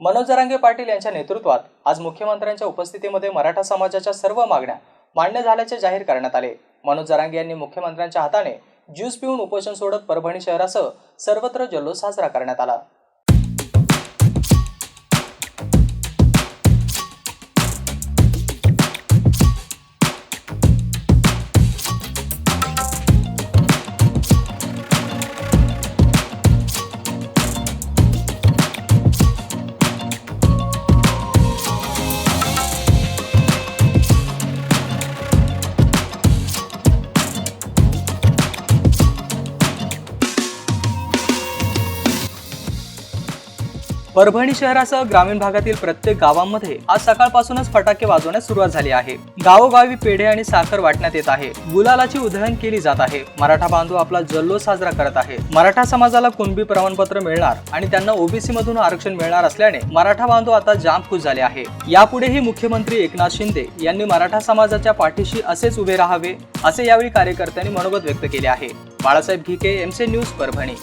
मनोज जरांगे पाटील यांच्या नेतृत्वात आज मुख्यमंत्र्यांच्या उपस्थितीमध्ये मराठा समाजाच्या सर्व मागण्या मान्य झाल्याचे जाहीर करण्यात आले. मनोज जरांगे यांनी मुख्यमंत्र्यांच्या हाताने ज्यूस पिऊन उपोषण सोडत परभणी शहरासह सर्वत्र जल्लोष साजरा करण्यात आला. परभणी शहरासह ग्रामीण भागातील प्रत्येक गावांमध्ये आज सकाळपासूनच फटाके वाजवण्यास सुरुवात झाली आहे. गावोगावी पेढे आणि साखर वाटण्यात येत आहे. गुलालाची उधळण केली जात आहे. मराठा बांधव आपला जल्लोष साजरा करत आहे. मराठा समाजाला कुणबी प्रमाणपत्र मिळणार आणि त्यांना ओबीसी मधून आरक्षण मिळणार असल्याने मराठा बांधव आता जाम खुश झाले आहे. यापुढेही मुख्यमंत्री एकनाथ शिंदे यांनी मराठा समाजाच्या पाठीशी असेच उभे राहावे असे यावेळी कार्यकर्त्यांनी मनोगत व्यक्त केले आहे. Balasaheb Ghike MC news Parbhani.